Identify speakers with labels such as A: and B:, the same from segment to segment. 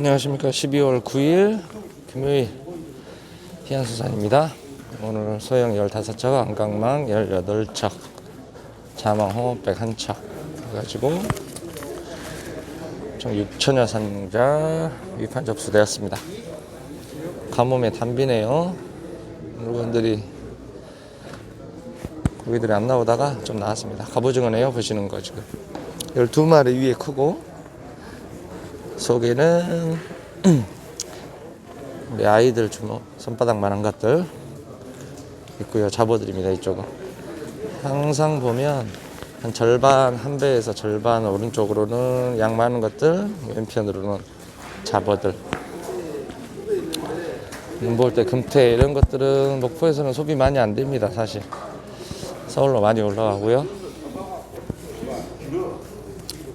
A: 안녕하십니까. 12월 9일 금요일 희한수산입니다. 오늘 소형 15척 안강망 18척 자망호 101척 해가지고 총 6천여 상자 위판 접수되었습니다. 가뭄에 담비네요. 물건들이 고기들이 안 나오다가 좀 나왔습니다. 갑오징어네요 보시는 거 지금. 12마리 위에 크고 속에는 우리 아이들 주먹 손바닥만한 것들 있고요. 잡어드립니다 이쪽은. 항상 보면 한 절반 한 배에서 절반 오른쪽으로는 양 많은 것들 왼편으로는 잡어들. 눈볼 때 금태 이런 것들은 목포에서는 소비 많이 안 됩니다 사실. 서울로 많이 올라가고요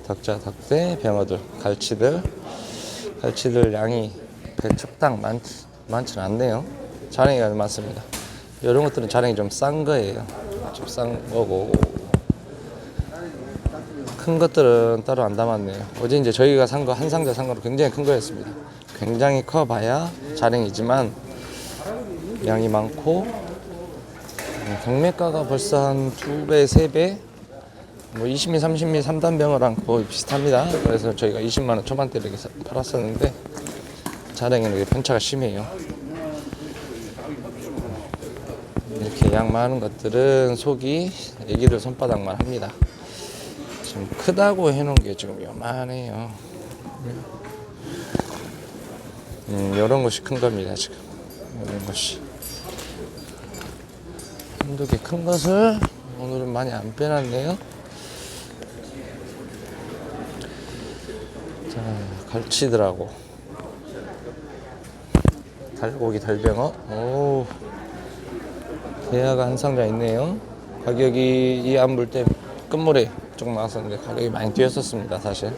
A: 덕자, 덕대, 병어들, 갈치들, 갈치들 양이 배척당 많, 많지는 않네요. 자랭이가 많습니다. 이런 것들은 자랭이 좀 싼 거예요. 좀 싼 거고. 큰 것들은 따로 안 담았네요. 어제 이제 저희가 산 거 한 상자 산 거로 굉장히 큰 거였습니다. 굉장히 커봐야 자랭이지만 양이 많고 음, 경매가가 벌써 한 두 배, 세 배, 뭐 20미, 30미 3단 병어랑 거의 비슷합니다. 그래서 저희가 20만 원 초반대로 이렇게 사- 팔았었는데 자랭이는 이게 편차가 심해요. 이렇게 양 많은 것들은 속이 애기들 손바닥만 합니다. 지금 크다고 해놓은 게 지금 요만해요. 음, 이런 것이 큰 겁니다 지금. 이런 것이. 한두 개 큰 것을 오늘은 많이 안 빼놨네요. 자, 갈치들하고 달고기 달병어. 오, 대야가 한 상자 있네요. 가격이 이안볼때 끝물에 조금 나왔었는데 가격이 많이 뛰었었습니다, 사실.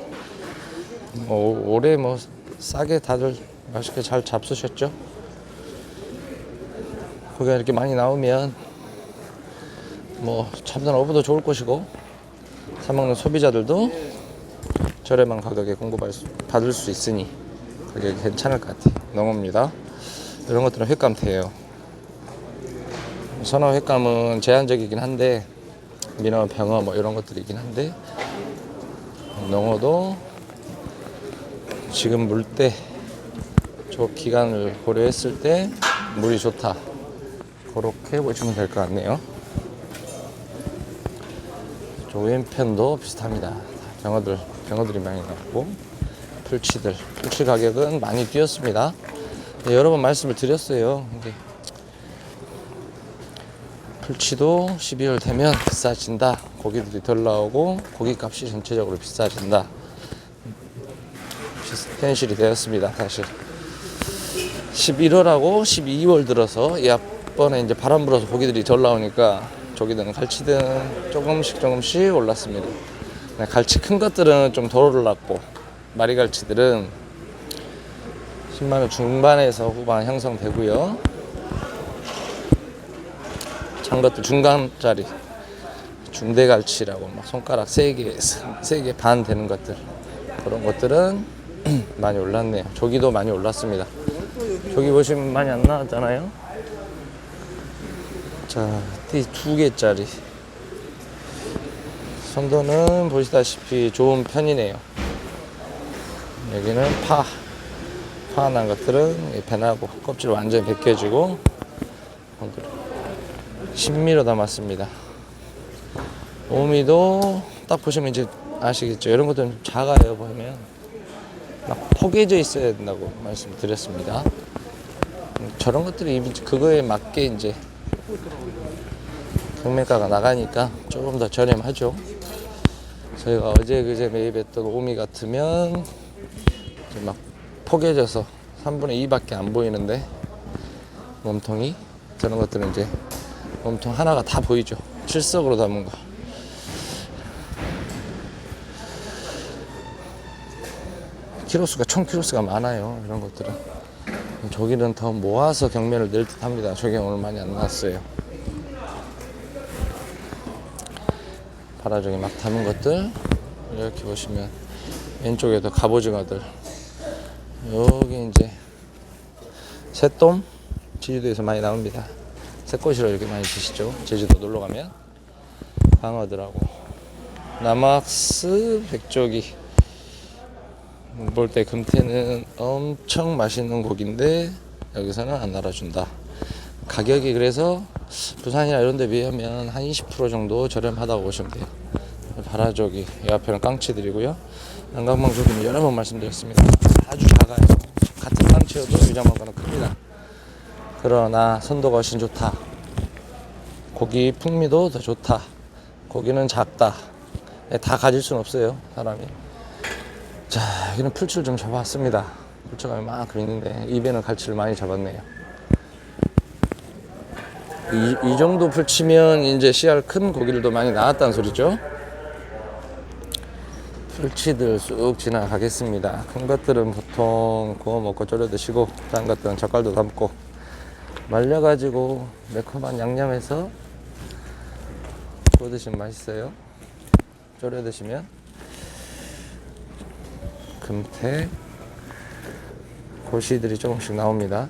A: 어, 올해 뭐 싸게 다들 맛있게 잘 잡수셨죠? 고기가 이렇게 많이 나오면 뭐 참돔 어부도 좋을 것이고 사 먹는 소비자들도 저렴한 가격에 공급받을 수, 있으니 가격이 괜찮을 것 같아요. 농어입니다. 이런 것들은 횟감태예요. 선어 횟감은 제한적이긴 한데 민어, 병어 뭐 이런 것들이긴 한데 농어도 지금 물 때 저 기간을 고려했을 때 물이 좋다. 그렇게 보시면 될 것 같네요. 저 왼편도 비슷합니다. 병어들, 병어들이 많이 나왔고 풀치들, 풀치 가격은 많이 뛰었습니다. 네, 여러 번 말씀을 드렸어요. 이게 풀치도 12월 되면 비싸진다. 고기들이 덜 나오고 고기값이 전체적으로 비싸진다. 현실이 되었습니다. 사실 11월하고 12월 들어서 이 앞번에 이제 바람 불어서 고기들이 덜 나오니까 조기든 갈치든 조금씩 조금씩 올랐습니다. 네, 갈치 큰 것들은 좀 덜 올랐고 마리 갈치들은 10만 원 중반에서 후반 형성되고요. 장 것들 중간짜리 중대 갈치라고 막 손가락 세개세개 반 되는 것들 그런 것들은 많이 올랐네요. 조기도 많이 올랐습니다. 조기 보시면 많이 안 나왔잖아요. 자, 띠두 개짜리. 선도는 보시다시피 좋은 편이네요. 여기는 파. 파난 것들은 이 배나고 껍질 완전히 벗겨지고 신미로 담았습니다. 오미도 딱 보시면 이제 아시겠죠? 이런 것들은 좀 작아요, 보면. 막 포개져 있어야 된다고 말씀드렸습니다. 음, 저런 것들이 이미 그거에 맞게 이제 경매가가 나가니까 조금 더 저렴하죠. 저희가 어제 그제 매입했던 오미 같으면 막 포개져서 3분의 2밖에 안 보이는데 몸통이 저런 것들은 이제 몸통 하나가 다 보이죠. 칠석으로 담은 거. 키로수가 총 키로수가 많아요. 이런 것들은. 저기는 더 모아서 경매를 낼 듯 합니다. 저기 오늘 많이 안 나왔어요. 바라저기 막 담은 것들 이렇게 보시면 왼쪽에도 갑오징어들 여기 이제 새똥 제주도에서 많이 나옵니다. 새꽃이라 이렇게 많이 드시죠. 제주도 놀러 가면 방어들하고 남악스 백조기 볼 때 금태는 엄청 맛있는 고기인데 여기서는 안 알아준다. 가격이 그래서 부산이나 이런 데 비하면 한 20% 정도 저렴하다고 보시면 돼요. 바라조기 이 앞에는 깡치들이고요. 양강망 조기는 여러 번 말씀드렸습니다. 아주 작아요. 같은 깡치여도 유장망과는 큽니다. 그러나 선도가 훨씬 좋다. 고기 풍미도 더 좋다. 고기는 작다. 예, 다 가질 수는 없어요, 사람이. 자, 여기는 풀치를 좀 잡아왔습니다. 풀치가 이만큼 있는데 입에는 갈치를 많이 잡았네요. 이, 이 정도 풀치면 이제 씨알 큰 고기들도 많이 나왔다는 소리죠. 풀치들 쑥 지나가겠습니다. 큰 것들은 보통 구워 먹고 졸여 드시고, 작은 것들은 젓갈도 담고, 말려가지고 매콤한 양념해서 구워 드시면 맛있어요. 졸여 드시면. 금태, 고시들이 조금씩 나옵니다.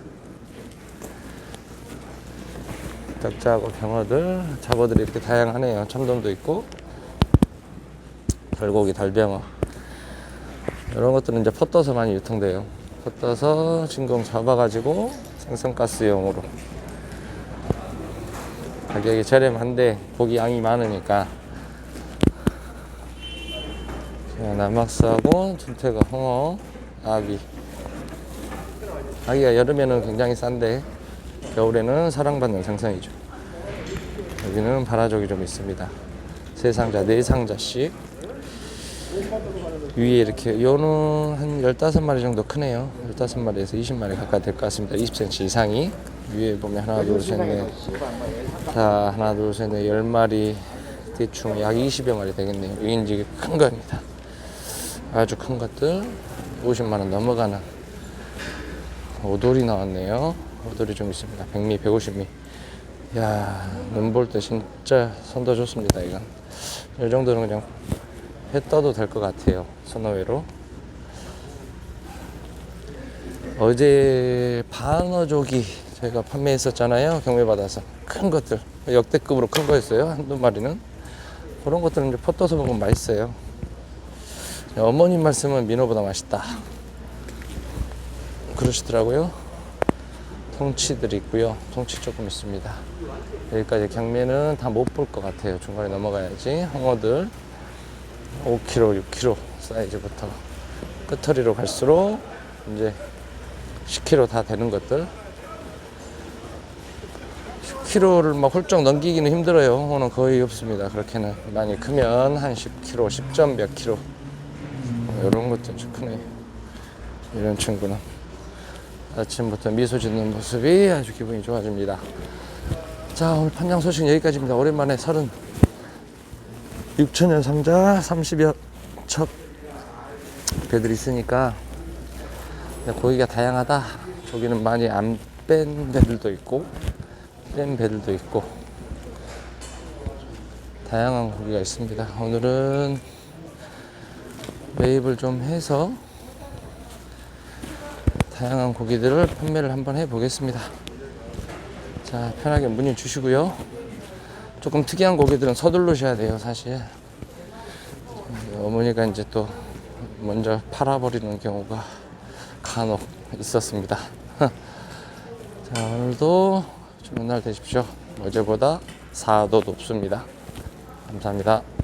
A: 덕자하고 병어들, 잡어들이 이렇게 다양하네요. 참돔도 있고, 달고기, 달병어. 이런 것들은 이제 퍼떠서 많이 유통돼요. 퍼떠서 진공 잡아가지고 생선가스용으로. 가격이 저렴한데 고기 양이 많으니까. 자, 남악스하고 준태가 홍어, 아기. 아기가 여름에는 굉장히 싼데 겨울에는 사랑받는 생선이죠. 여기는 바라족이 좀 있습니다. 세 상자, 네 상자씩. 위에 이렇게 요는 한 15마리 정도 크네요. 15마리에서 20마리 가까이 될 것 같습니다. 20cm 이상이. 위에 보면 하나, 둘, 셋, 넷. 자, 하나, 둘, 셋, 넷, 10마리. 대충 약 20여 마리 되겠네요. 이게 이제 큰 겁니다. 아주 큰 것들. 50만원 넘어가는 오돌이 나왔네요. 오돌이 좀 있습니다. 100미, 150미. 야, 눈볼 때 진짜 선도 좋습니다, 이건. 이 정도는 그냥 회 떠도 될 것 같아요. 선어회로. 어제 반어조기 저희가 판매했었잖아요. 경매받아서. 큰 것들. 역대급으로 큰 거였어요. 한두 마리는. 그런 것들은 이제 퍼떠서 먹으면 맛있어요. 어머님 말씀은 민어보다 맛있다. 그러시더라고요. 통치들이 있고요. 통치 조금 있습니다. 여기까지 경매는 다 못 볼 것 같아요. 중간에 넘어가야지. 홍어들 5kg, 6kg 사이즈부터 끝터리로 갈수록 이제 10kg 다 되는 것들. 10kg를 막 훌쩍 넘기기는 힘들어요. 홍어는 거의 없습니다. 그렇게는 많이 크면 한 10kg, 10점 몇 kg 이런 것도 좀 크네. 이런 친구는. 아침부터 미소 짓는 모습이 아주 기분이 좋아집니다. 자, 오늘 판장 소식 여기까지입니다. 오랜만에 30 6천여 상자 30여 척 배들이 있으니까 고기가 다양하다. 저기는 많이 안 뺀 배들도 있고 뺀 배들도 있고 다양한 고기가 있습니다. 오늘은 매입을 좀 해서 다양한 고기들을 판매를 한번 해보겠습니다. 자, 편하게 문의 주시고요. 조금 특이한 고기들은 서둘러셔야 돼요, 사실. 어머니가 이제 또 먼저 팔아버리는 경우가 간혹 있었습니다. 자, 오늘도 좋은 날 되십시오. 어제보다 4도 높습니다. 감사합니다.